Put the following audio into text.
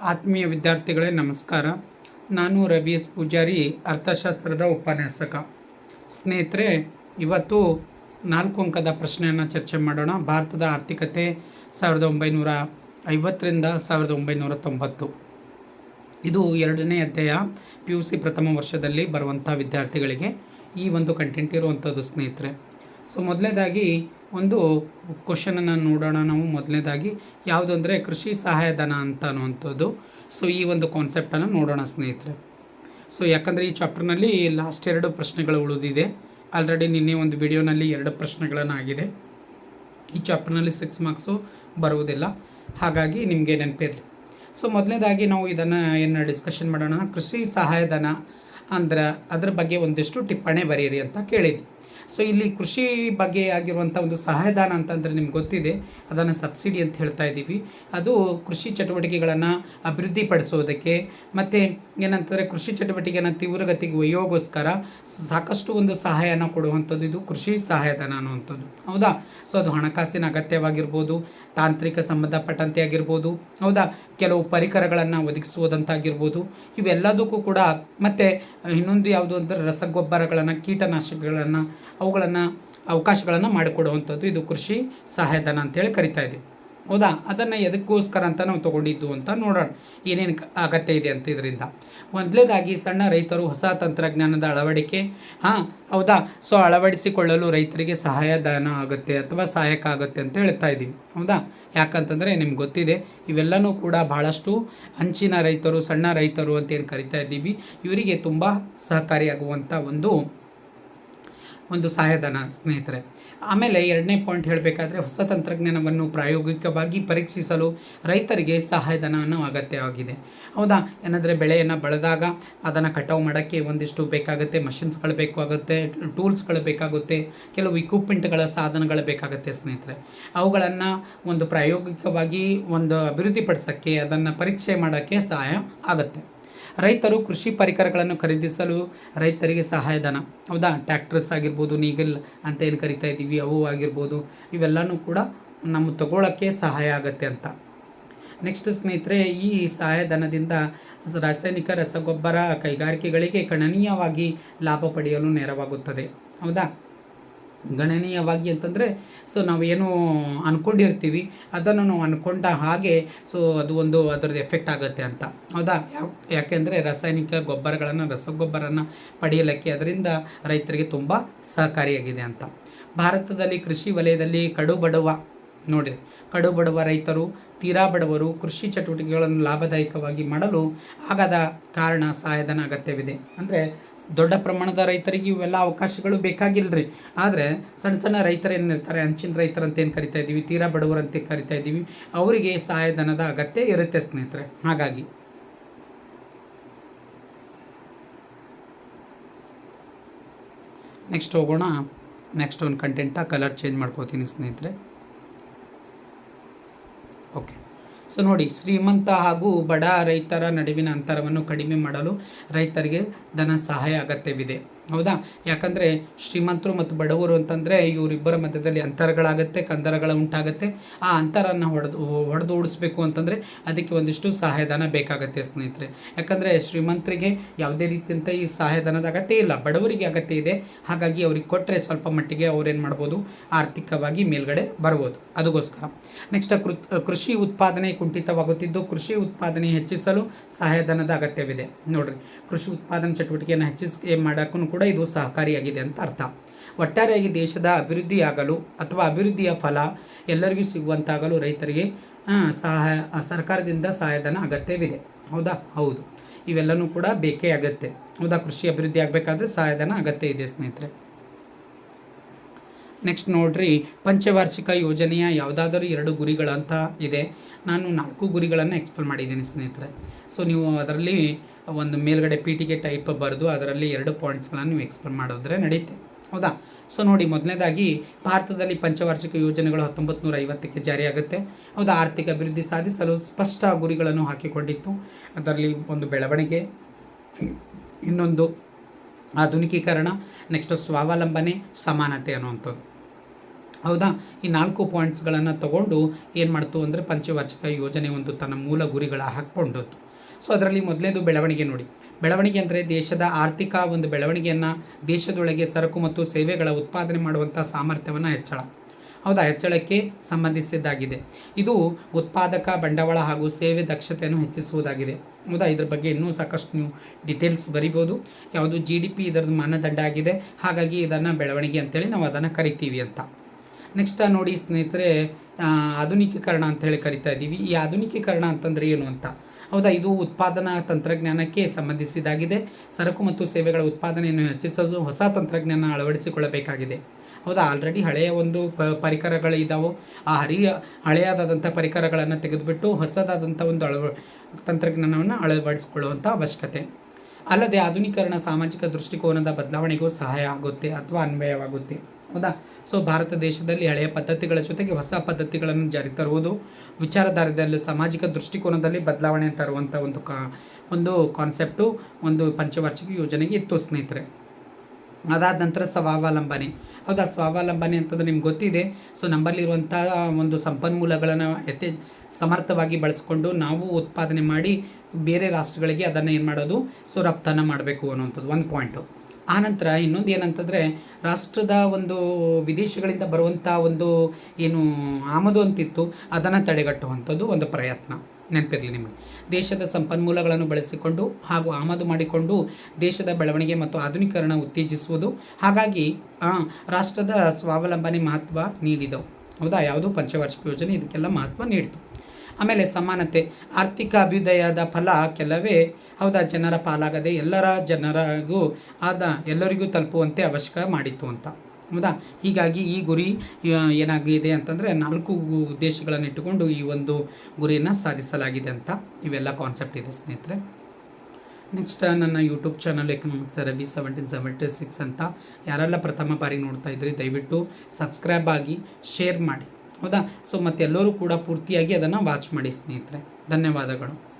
ಆತ್ಮೀಯ ವಿದ್ಯಾರ್ಥಿಗಳೇ, ನಮಸ್ಕಾರ. ನಾನು ರವಿ ಎಸ್. ಪೂಜಾರಿ, ಅರ್ಥಶಾಸ್ತ್ರದ ಉಪನ್ಯಾಸಕ. ಸ್ನೇಹಿತರೆ, ಇವತ್ತು ನಾಲ್ಕು ಅಂಕದ ಪ್ರಶ್ನೆಯನ್ನು ಚರ್ಚೆ ಮಾಡೋಣ. ಭಾರತದ ಆರ್ಥಿಕತೆ ಸಾವಿರದ ಒಂಬೈನೂರ ಐವತ್ತರಿಂದ ಸಾವಿರದ ಒಂಬೈನೂರ ತೊಂಬತ್ತು. ಇದು ಎರಡನೇ ಅಧ್ಯಾಯ, ಪಿ ಯು ಸಿ ಪ್ರಥಮ ವರ್ಷದಲ್ಲಿ ಬರುವಂಥ ವಿದ್ಯಾರ್ಥಿಗಳಿಗೆ ಈ ಒಂದು ಕಂಟೆಂಟ್ ಇರುವಂಥದ್ದು ಸ್ನೇಹಿತರೆ. ಸೊ ಮೊದಲನೇದಾಗಿ ಒಂದು ಕ್ವಶನನ್ನು ನೋಡೋಣ ನಾವು. ಮೊದಲನೇದಾಗಿ, ಯಾವುದು ಅಂದರೆ ಕೃಷಿ ಸಹಾಯಧನ ಅಂತ ಅನ್ನುವಂಥದ್ದು. ಸೊ ಈ ಒಂದು ಕಾನ್ಸೆಪ್ಟನ್ನು ನೋಡೋಣ ಸ್ನೇಹಿತರೆ. ಸೊ ಯಾಕಂದರೆ ಈ ಚಾಪ್ಟರ್ನಲ್ಲಿ ಲಾಸ್ಟ್ ಎರಡು ಪ್ರಶ್ನೆಗಳು ಉಳಿದಿದೆ. ಆಲ್ರೆಡಿ ನಿನ್ನೆ ಒಂದು ವಿಡಿಯೋನಲ್ಲಿ ಎರಡು ಪ್ರಶ್ನೆಗಳನ್ನು ಆಗಿದೆ ಈ ಚಾಪ್ಟರ್ನಲ್ಲಿ ಸಿಕ್ಸ್ ಮಾರ್ಕ್ಸು ಬರುವುದಿಲ್ಲ. ಹಾಗಾಗಿ ನಿಮಗೆ ನೆನಪಿರಲಿ. ಸೊ ಮೊದಲನೇದಾಗಿ ನಾವು ಇದನ್ನು ಏನು ಡಿಸ್ಕಷನ್ ಮಾಡೋಣ? ಕೃಷಿ ಸಹಾಯಧನ ಅಂದ್ರೆ ಅದ್ರ ಬಗ್ಗೆ ಒಂದಿಷ್ಟು ಟಿಪ್ಪಣಿ ಬರೀರಿ ಅಂತ ಕೇಳಿದ್ದೆ ಸೊ ಇಲ್ಲಿ ಕೃಷಿ ಬಗ್ಗೆ ಆಗಿರುವಂಥ ಒಂದು ಸಹಾಯಧನ ಅಂತಂದರೆ ನಿಮ್ಗೆ ಗೊತ್ತಿದೆ. ಅದನ್ನು ಸಬ್ಸಿಡಿ ಅಂತ ಹೇಳ್ತಾ ಇದ್ದೀವಿ. ಅದು ಕೃಷಿ ಚಟುವಟಿಕೆಗಳನ್ನು ಅಭಿವೃದ್ಧಿಪಡಿಸೋದಕ್ಕೆ ಮತ್ತು ಏನಂತಂದರೆ ಕೃಷಿ ಚಟುವಟಿಕೆಯನ್ನು ತೀವ್ರಗತಿಗೆ ಒಯ್ಯೋಗೋಸ್ಕರ ಸಾಕಷ್ಟು ಒಂದು ಸಹಾಯನ ಕೊಡುವಂಥದ್ದು ಇದು ಕೃಷಿ ಸಹಾಯಧನ ಅನ್ನುವಂಥದ್ದು. ಹೌದಾ? ಸೊ ಅದು ಹಣಕಾಸಿನ ಅಗತ್ಯವಾಗಿರ್ಬೋದು, ತಾಂತ್ರಿಕ ಸಂಬಂಧಪಟ್ಟಂತೆ ಆಗಿರ್ಬೋದು, ಹೌದಾ? ಕೆಲವು ಪರಿಕರಗಳನ್ನು ಒದಗಿಸುವುದಂತಾಗಿರ್ಬೋದು. ಇವೆಲ್ಲದಕ್ಕೂ ಕೂಡ ಮತ್ತು ಇನ್ನೊಂದು ಯಾವುದು ಅಂದರೆ ರಸಗೊಬ್ಬರಗಳನ್ನು, ಕೀಟನಾಶಕಗಳನ್ನು ಅವುಗಳನ್ನು ಅವಕಾಶಗಳನ್ನು ಮಾಡಿಕೊಡುವಂಥದ್ದು ಇದು ಕೃಷಿ ಸಹಾಯಧನ ಅಂತೇಳಿ ಕರಿತಾ ಇದೆ. ಹೌದಾ? ಅದನ್ನು ಎದಕ್ಕೋಸ್ಕರ ಅಂತ ನಾವು ತೊಗೊಂಡಿದ್ದು ಅಂತ ನೋಡೋಣ. ಏನೇನು ಅಗತ್ಯ ಇದೆ ಅಂತ ಇದರಿಂದ. ಮೊದಲೇದಾಗಿ ಸಣ್ಣ ರೈತರು ಹೊಸ ತಂತ್ರಜ್ಞಾನದ ಅಳವಡಿಕೆ, ಹಾಂ, ಹೌದಾ? ಸೊ, ಅಳವಡಿಸಿಕೊಳ್ಳಲು ರೈತರಿಗೆ ಸಹಾಯಧನ ಆಗುತ್ತೆ ಅಥವಾ ಸಹಾಯಕ ಆಗುತ್ತೆ ಅಂತ ಹೇಳ್ತಾ ಇದ್ದೀವಿ ಹೌದಾ? ಯಾಕಂತಂದರೆ ನಿಮ್ಗೆ ಗೊತ್ತಿದೆ, ಇವೆಲ್ಲನೂ ಕೂಡ ಭಾಳಷ್ಟು ಅಂಚಿನ ರೈತರು, ಸಣ್ಣ ರೈತರು ಅಂತ ಏನು ಕರಿತಾ ಇದ್ದೀವಿ ಇವರಿಗೆ ತುಂಬ ಸಹಕಾರಿಯಾಗುವಂಥ ಒಂದು ಒಂದು ಸಹಾಯಧನ ಸ್ನೇಹಿತರೆ. ಆಮೇಲೆ ಎರಡನೇ ಪಾಯಿಂಟ್ ಹೇಳಬೇಕಾದ್ರೆ ಹೊಸ ತಂತ್ರಜ್ಞಾನವನ್ನು ಪ್ರಾಯೋಗಿಕವಾಗಿ ಪರೀಕ್ಷಿಸಲು ರೈತರಿಗೆ ಸಹಾಯಧನವನ್ನು ಅಗತ್ಯವಾಗಿದೆ. ಹೌದಾ? ಏನಂದರೆ ಬೆಳೆಯನ್ನು ಬೆಳೆದಾಗ ಅದನ್ನು ಕಟಾವು ಮಾಡೋಕ್ಕೆ ಒಂದಿಷ್ಟು ಬೇಕಾಗುತ್ತೆ ಮಷಿನ್ಸ್ಗಳು ಬೇಕಾಗುತ್ತೆ ಟೂಲ್ಸ್ಗಳು ಬೇಕಾಗುತ್ತೆ, ಕೆಲವು ಇಕ್ವಿಪ್ಮೆಂಟ್ಗಳ ಸಾಧನಗಳು ಬೇಕಾಗುತ್ತೆ ಸ್ನೇಹಿತರೆ. ಅವುಗಳನ್ನು ಒಂದು ಪ್ರಾಯೋಗಿಕವಾಗಿ ಒಂದು ಅಭಿವೃದ್ಧಿಪಡಿಸೋಕ್ಕೆ, ಅದನ್ನು ಪರೀಕ್ಷೆ ಮಾಡೋಕ್ಕೆ ಸಹಾಯ ಆಗುತ್ತೆ. ರೈತರು ಕೃಷಿ ಪರಿಕರಗಳನ್ನು ಖರೀದಿಸಲು ರೈತರಿಗೆ ಸಹಾಯಧನ. ಹೌದಾ? ಟ್ಯಾಕ್ಟರ್ಸ್ ಆಗಿರ್ಬೋದು, ನೀಗಲ್ ಅಂತ ಏನು ಕರಿತಾ ಇದ್ದೀವಿ, ಅವು ಆಗಿರ್ಬೋದು, ಇವೆಲ್ಲನೂ ಕೂಡ ನಮ್ಮ ತಗೊಳ್ಳೋಕ್ಕೆ ಸಹಾಯ ಆಗುತ್ತೆ ಅಂತ. ನೆಕ್ಸ್ಟ್ ಸ್ನೇಹಿತರೆ, ಈ ಸಹಾಯಧನದಿಂದ ರಾಸಾಯನಿಕ ರಸಗೊಬ್ಬರ ಕೈಗಾರಿಕೆಗಳಿಗೆ ಗಣನೀಯವಾಗಿ ಲಾಭ ಪಡೆಯಲು ನೆರವಾಗುತ್ತದೆ. ಹೌದಾ? ಗಣನೀಯವಾಗಿ ಅಂತಂದರೆ ಸೊ ಏನು ಅಂದ್ಕೊಂಡಿರ್ತೀವಿ ಅದನ್ನು ನಾವು ಅಂದ್ಕೊಂಡ ಹಾಗೆ ಸೊ ಅದು ಒಂದು ಅದರದ್ದು ಎಫೆಕ್ಟ್ ಆಗುತ್ತೆ ಅಂತ. ಹೌದಾ? ಯಾಕೆಂದರೆ ರಾಸಾಯನಿಕ ಗೊಬ್ಬರಗಳನ್ನು ರಸಗೊಬ್ಬರನ ಪಡೆಯಲಿಕ್ಕೆ ಅದರಿಂದ ರೈತರಿಗೆ ತುಂಬ ಸಹಕಾರಿಯಾಗಿದೆ ಅಂತ. ಭಾರತದಲ್ಲಿ ಕೃಷಿ ವಲಯದಲ್ಲಿ ಕಡು ಬಡವ ನೋಡಿರಿ ಕಡು ಬಡವ ರೈತರು, ತೀರಾ ಬಡವರು ಕೃಷಿ ಚಟುವಟಿಕೆಗಳನ್ನು ಲಾಭದಾಯಕವಾಗಿ ಮಾಡಲು ಆಗದ ಕಾರಣ ಸಹಾಯಧನ ಅಗತ್ಯವಿದೆ. ಅಂದರೆ ದೊಡ್ಡ ಪ್ರಮಾಣದ ರೈತರಿಗೆ ಇವೆಲ್ಲ ಅವಕಾಶಗಳು ಬೇಕಾಗಿಲ್ಲರಿ ಆದರೆ ಸಣ್ಣ ಸಣ್ಣ ರೈತರು ಏನಿರ್ತಾರೆ ಅಂಚಿನ ರೈತರಂತ ಏನು ಕರಿತಾ ಇದ್ದೀವಿ, ತೀರಾ ಬಡವರು ಅಂತ ಕರಿತಾ ಇದ್ದೀವಿ, ಅವರಿಗೆ ಸಹಾಯಧನದ ಅಗತ್ಯ ಇರುತ್ತೆ ಸ್ನೇಹಿತರೆ. ಹಾಗಾಗಿ ನೆಕ್ಸ್ಟ್ ಹೋಗೋಣ ನೆಕ್ಸ್ಟ್ ಒಂದು ಕಂಟೆಂಟ ಕಲರ್ ಚೇಂಜ್ ಮಾಡ್ಕೋತೀನಿ ಸ್ನೇಹಿತರೆ. ಓಕೆ ಸೊ ನೋಡಿ, ಶ್ರೀಮಂತ ಹಾಗೂ ಬಡ ರೈತರ ನಡುವಿನ ಅಂತರವನ್ನು ಕಡಿಮೆ ಮಾಡಲು ರೈತರಿಗೆ ಧನ ಸಹಾಯ ಅಗತ್ಯವಿದೆ. ಹೌದಾ? ಯಾಕಂದರೆ ಶ್ರೀಮಂತರು ಮತ್ತು ಬಡವರು ಅಂತಂದರೆ ಇವರಿಬ್ಬರ ಮಧ್ಯದಲ್ಲಿ ಅಂತರಗಳಾಗುತ್ತೆ, ಕಂದರಗಳ ಉಂಟಾಗುತ್ತೆ. ಆ ಅಂತರನ್ನು ಹೊಡೆದು ಹೊಡೆದು ಓಡಿಸ್ಬೇಕು ಅಂತಂದರೆ ಅದಕ್ಕೆ ಒಂದಿಷ್ಟು ಸಹಾಯಧನ ಬೇಕಾಗತ್ತೆ ಸ್ನೇಹಿತರೆ. ಯಾಕಂದರೆ ಶ್ರೀಮಂತರಿಗೆ ಯಾವುದೇ ರೀತಿಯಂಥ ಈ ಸಹಾಯಧನದ ಅಗತ್ಯ ಇಲ್ಲ. ಬಡವರಿಗೆ ಅಗತ್ಯ ಇದೆ. ಹಾಗಾಗಿ ಅವ್ರಿಗೆ ಕೊಟ್ಟರೆ ಸ್ವಲ್ಪ ಮಟ್ಟಿಗೆ ಅವ್ರೇನು ಮಾಡ್ಬೋದು? ಆರ್ಥಿಕವಾಗಿ ಮೇಲ್ಗಡೆ ಬರ್ಬೋದು. ಅದಕ್ಕೋಸ್ಕರ. ನೆಕ್ಸ್ಟ್ ಕೃ ಕೃಷಿ ಉತ್ಪಾದನೆ ಕುಂಠಿತವಾಗುತ್ತಿದ್ದು ಕೃಷಿ ಉತ್ಪಾದನೆ ಹೆಚ್ಚಿಸಲು ಸಹಾಯಧನದ ಅಗತ್ಯವಿದೆ. ನೋಡಿರಿ. ಕೃಷಿ ಉತ್ಪಾದನೆ ಚಟುವಟಿಕೆಯನ್ನು ಹೆಚ್ಚಿಸಿ ಮಾಡೋಕ್ಕೂ ಕೂಡ ಇದು ಸಹಕಾರಿಯಾಗಿದೆ ಅಂತ ಅರ್ಥ. ಒಟ್ಟಾರೆಯಾಗಿ ದೇಶದ ಅಭಿವೃದ್ಧಿಯಾಗಲು ಅಥವಾ ಅಭಿವೃದ್ಧಿಯ ಫಲ ಎಲ್ಲರಿಗೂ ಸಿಗುವಂತಾಗಲು ರೈತರಿಗೆ ಸಹಾಯ ಸರ್ಕಾರದಿಂದ ಸಹಾಯಧನ ಅಗತ್ಯವಿದೆ. ಹೌದಾ? ಹೌದು. ಇವೆಲ್ಲನೂ ಕೂಡ ಬೇಕೇ ಆಗುತ್ತೆ. ಹೌದಾ? ಕೃಷಿ ಅಭಿವೃದ್ಧಿ ಆಗಬೇಕಾದ್ರೆ ಸಹಾಯಧನ ಅಗತ್ಯ ಇದೆ ಸ್ನೇಹಿತರೆ. ನೆಕ್ಸ್ಟ್ ನೋಡ್ರಿ, ಪಂಚವಾರ್ಷಿಕ ಯೋಜನೆಯ ಯಾವುದಾದರೂ ಎರಡು ಗುರಿಗಳಂತ ಇದೆ. ನಾನು ನಾಲ್ಕು ಗುರಿಗಳನ್ನು ಎಕ್ಸ್ಪ್ಲೇನ್ ಮಾಡಿದ್ದೀನಿ ಸ್ನೇಹಿತರೆ. ಸೊ ನೀವು ಅದರಲ್ಲಿ ಒಂದು ಮೇಲ್ಗಡೆ ಪೀಟಿಗೆ ಟೈಪ್ ಬರೆದು ಅದರಲ್ಲಿ ಎರಡು ಪಾಯಿಂಟ್ಸ್ಗಳನ್ನು ನೀವು ಎಕ್ಸ್ಪ್ಲೇನ್ ಮಾಡಿದ್ರೆ ನಡೆಯುತ್ತೆ ಹೌದಾ? ಸೊ ನೋಡಿ, ಮೊದಲನೇದಾಗಿ ಭಾರತದಲ್ಲಿ ಪಂಚವಾರ್ಷಿಕ ಯೋಜನೆಗಳು ಹತ್ತೊಂಬತ್ತು ನೂರ ಐವತ್ತಕ್ಕೆ ಜಾರಿಯಾಗುತ್ತೆ. ಹೌದಾ? ಆರ್ಥಿಕ ಅಭಿವೃದ್ಧಿ ಸಾಧಿಸಲು ಸ್ಪಷ್ಟ ಗುರಿಗಳನ್ನು ಹಾಕಿಕೊಂಡಿತ್ತು. ಅದರಲ್ಲಿ ಒಂದು ಬೆಳವಣಿಗೆ, ಇನ್ನೊಂದು ಆಧುನಿಕೀಕರಣ ನೆಕ್ಸ್ಟ್ ಸ್ವಾವಲಂಬನೆ, ಸಮಾನತೆ ಅನ್ನುವಂಥದ್ದು. ಹೌದಾ? ಈ ನಾಲ್ಕು ಪಾಯಿಂಟ್ಸ್ಗಳನ್ನು ತಗೊಂಡು ಏನು ಮಾಡ್ತು ಅಂದರೆ ಪಂಚವಾರ್ಷಿಕ ಯೋಜನೆ ಒಂದು ತನ್ನ ಮೂಲ ಗುರಿಗಳ ಹಾಕ್ಕೊಂಡೋತು ಸೊ ಅದರಲ್ಲಿ ಮೊದಲನೇದು ಬೆಳವಣಿಗೆ ನೋಡಿ. ಬೆಳವಣಿಗೆ ಅಂದರೆ ದೇಶದ ಆರ್ಥಿಕ ಒಂದು ಬೆಳವಣಿಗೆಯನ್ನು ದೇಶದೊಳಗೆ ಸರಕು ಮತ್ತು ಸೇವೆಗಳ ಉತ್ಪಾದನೆ ಮಾಡುವಂಥ ಸಾಮರ್ಥ್ಯವನ್ನು ಹೆಚ್ಚಳ. ಹೌದಾ? ಹೆಚ್ಚಳಕ್ಕೆ ಸಂಬಂಧಿಸಿದ್ದಾಗಿದೆ. ಇದು ಉತ್ಪಾದಕ, ಬಂಡವಾಳ ಹಾಗೂ ಸೇವೆ ದಕ್ಷತೆಯನ್ನು ಹೆಚ್ಚಿಸುವುದಾಗಿದೆ. ಹೌದಾ? ಇದ್ರ ಬಗ್ಗೆ ಇನ್ನೂ ಸಾಕಷ್ಟು ನೀವು ಡೀಟೇಲ್ಸ್ ಬರಿಬೋದು. ಯಾವುದು ಜಿ ಡಿ ಪಿ ಇದರದ್ದು ಮಾನದಂಡ ಆಗಿದೆ. ಹಾಗಾಗಿ ಇದನ್ನು ಬೆಳವಣಿಗೆ ಅಂತೇಳಿ ನಾವು ಅದನ್ನು ಕರಿತೀವಿ ಅಂತ. ನೆಕ್ಸ್ಟ್ ನೋಡಿ ಸ್ನೇಹಿತರೆ ಆಧುನಿಕೀಕರಣ ಅಂತ ಹೇಳಿ ಕರಿತಾ ಇದ್ದೀವಿ ಈ ಆಧುನಿಕೀಕರಣ ಅಂತಂದರೆ ಏನು ಅಂತ? ಹೌದಾ? ಇದು ಉತ್ಪಾದನಾ ತಂತ್ರಜ್ಞಾನಕ್ಕೆ ಸಂಬಂಧಿಸಿದಾಗಿದೆ. ಸರಕು ಮತ್ತು ಸೇವೆಗಳ ಉತ್ಪಾದನೆಯನ್ನು ಹೆಚ್ಚಿಸಲು ಹೊಸ ತಂತ್ರಜ್ಞಾನ ಅಳವಡಿಸಿಕೊಳ್ಳಬೇಕಾಗಿದೆ. ಹೌದಾ? ಆಲ್ರೆಡಿ ಹಳೆಯ ಒಂದು ಪ, ಪರಿಕರಗಳು ಇದ್ದಾವೆ ಆ ಹರಿಯ ಹಳೆಯದಾದಂಥ ಪರಿಕರಗಳನ್ನು ತೆಗೆದುಬಿಟ್ಟು ಹೊಸದಾದಂಥ ಒಂದು ಅಳವ, ತಂತ್ರಜ್ಞಾನವನ್ನು ಅಳವಡಿಸಿಕೊಳ್ಳುವಂಥ ಅವಶ್ಯಕತೆ. ಅಲ್ಲದೆ ಆಧುನೀಕರಣ ಸಾಮಾಜಿಕ ದೃಷ್ಟಿಕೋನದ ಬದಲಾವಣೆಗೂ ಸಹಾಯ ಆಗುತ್ತೆ ಅಥವಾ ಅನ್ವಯವಾಗುತ್ತೆ. ಹೌದಾ? ಸೊ ಭಾರತ ದೇಶದಲ್ಲಿ ಹಳೆಯ ಪದ್ಧತಿಗಳ ಜೊತೆಗೆ ಹೊಸ ಪದ್ಧತಿಗಳನ್ನು ಜಾರಿಗೆ ತರುವುದು, ವಿಚಾರಧಾರೆಯಲ್ಲಿ ಸಾಮಾಜಿಕ ದೃಷ್ಟಿಕೋನದಲ್ಲಿ ಬದಲಾವಣೆ ತರುವಂಥ ಒಂದು ಕಾ, ಒಂದು ಕಾನ್ಸೆಪ್ಟು ಒಂದು ಪಂಚವಾರ್ಷಿಕ ಯೋಜನೆಗೆ ಇತ್ತು ಸ್ನೇಹಿತರೆ. ಅದಾದ ನಂತರ ಸ್ವಾವಲಂಬನೆ. ಹೌದಾ? ಸ್ವಾವಲಂಬನೆ ಅಂತಂದ್ರೆ ನಿಮ್ಗೆ ಗೊತ್ತಿದೆ. ಸೊ ನಮ್ಮಲ್ಲಿರುವಂಥ ಒಂದು ಸಂಪನ್ಮೂಲಗಳನ್ನು ಯಥೇ ಸಮರ್ಥವಾಗಿ ಬಳಸ್ಕೊಂಡು ನಾವು ಉತ್ಪಾದನೆ ಮಾಡಿ ಬೇರೆ ರಾಷ್ಟ್ರಗಳಿಗೆ ಅದನ್ನು ಏನು ಮಾಡೋದು? ಸೊ ರಫ್ತನ್ನು ಮಾಡಬೇಕು ಅನ್ನುವಂಥದ್ದು. ಒಂದು ಪಾಯಿಂಟು ಆನಂತರ ಇನ್ನೊಂದು ಏನಂತಂದರೆ, ರಾಷ್ಟ್ರದ ಒಂದು ವಿದೇಶಗಳಿಂದ ಬರುವಂಥ ಒಂದು ಏನು ಆಮದು ಅಂತಿತ್ತು, ಅದನ್ನು ತಡೆಗಟ್ಟುವಂಥದ್ದು ಒಂದು ಪ್ರಯತ್ನ. ನೆನಪಿರಲಿ ನಿಮಗೆ. ದೇಶದ ಸಂಪನ್ಮೂಲಗಳನ್ನು ಬಳಸಿಕೊಂಡು ಹಾಗೂ ಆಮದು ಮಾಡಿಕೊಂಡು ದೇಶದ ಬೆಳವಣಿಗೆ ಮತ್ತು ಆಧುನೀಕರಣ ಉತ್ತೇಜಿಸುವುದು, ಹಾಗಾಗಿ ರಾಷ್ಟ್ರದ ಸ್ವಾವಲಂಬನೆ ಮಹತ್ವ ನೀಡಿದವು. ಹೌದಾ? ಯಾವುದು ಪಂಚವಾರ್ಷಿಕ ಯೋಜನೆ ಇದಕ್ಕೆಲ್ಲ ಮಹತ್ವ ನೀಡಿತು. ಆಮೇಲೆ ಸಮಾನತೆ. ಆರ್ಥಿಕ ಅಭ್ಯುದಯದ ಫಲ ಕೆಲವೇ. ಹೌದಾ, ಜನರ ಪಾಲಾಗದೆ ಎಲ್ಲರ ಜನರಿಗೂ ಆದ ಎಲ್ಲರಿಗೂ ತಲುಪುವಂತೆ ಅವಶ್ಯಕ ಮಾಡಿತ್ತು ಅಂತ. ಹೌದಾ? ಹೀಗಾಗಿ ಈ ಗುರಿ ಏನಾಗಿದೆ ಅಂತಂದರೆ ನಾಲ್ಕು ಉದ್ದೇಶಗಳನ್ನು ಇಟ್ಟುಕೊಂಡು ಈ ಒಂದು ಗುರಿಯನ್ನು ಸಾಧಿಸಲಾಗಿದೆ ಅಂತ ಇವೆಲ್ಲ ಕಾನ್ಸೆಪ್ಟ್ ಇದೆ ಸ್ನೇಹಿತರೆ. ನೆಕ್ಸ್ಟ್ ನನ್ನ YouTube channel economics Ravi seventeen seventy six ಅಂತ ಯಾರೆಲ್ಲ ಪ್ರಥಮ ಬಾರಿ ನೋಡ್ತಾ ಇದ್ರಿ, ದಯವಿಟ್ಟು ಸಬ್ಸ್ಕ್ರೈಬ್ ಆಗಿ ಶೇರ್ ಮಾಡಿ. ಹೌದಾ? ಸೊ ಮತ್ತೆಲ್ಲರೂ ಕೂಡ ಪೂರ್ತಿಯಾಗಿ ಅದನ್ನು ವಾಚ್ ಮಾಡಿ ಸ್ನೇಹಿತರೆ. ಧನ್ಯವಾದಗಳು.